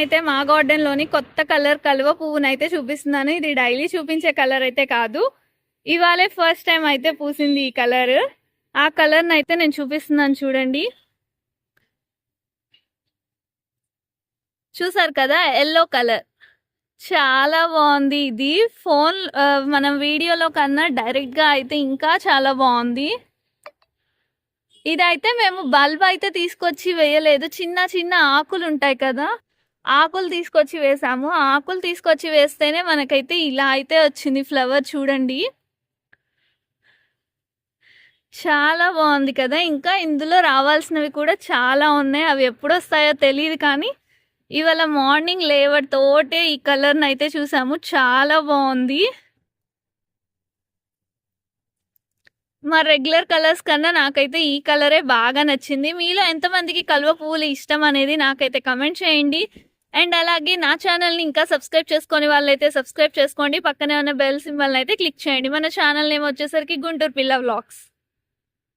అయితే మా గార్డెన్లోని కొత్త కలర్ కలువ పువ్వునైతే చూపిస్తున్నాను. ఇది డైలీ చూపించే కలర్ అయితే కాదు. ఇవాళే ఫస్ట్ టైం అయితే పూసింది ఈ కలర్. ఆ కలర్ అయితే నేను చూపిస్తున్నాను చూడండి. చూసారు కదా? Yellow colour. చాలా బాగుంది. ఇది ఫోన్ మనం వీడియోలో కన్నా డైరెక్ట్గా అయితే ఇంకా చాలా బాగుంది. ఇదైతే మేము బల్బ్ అయితే తీసుకొచ్చి వేయలేదు. చిన్న చిన్న ఆకులు ఉంటాయి కదా? ఆకులు తీసుకొచ్చి వేసాము. ఆకులు తీసుకొచ్చి వేస్తేనే మనకైతే ఇలా అయితే వచ్చింది ఫ్లవర్ చూడండి. చాలా బాగుంది కదా. ఇంకా ఇందులో రావాల్సినవి కూడా చాలా ఉన్నాయి. అవి ఎప్పుడు వస్తాయో తెలియదు కానీ ఇవాళ మార్నింగ్ లేవర్ తోటే ఈ కలర్ని అయితే చూసాము. చాలా బాగుంది. మా రెగ్యులర్ కలర్స్ కన్నా నాకైతే ఈ కలరే బాగా నచ్చింది. మీలో ఎంతమందికి కలువ పువ్వులు ఇష్టం అనేది నాకైతే కమెంట్ చేయండి. అండ్ అలాగే నా ఛానల్ని ఇంకా సబ్స్క్రైబ్ చేసుకొని వాళ్ళైతే సబ్స్క్రైబ్ చేసుకోండి. పక్కనే ఉన్న బెల్ సింబల్ని అయితే క్లిక్ చేయండి. మన ఛానల్ నేమ్ వచ్చేసరికి గుంటూరు పిల్ల వ్లాగ్స్.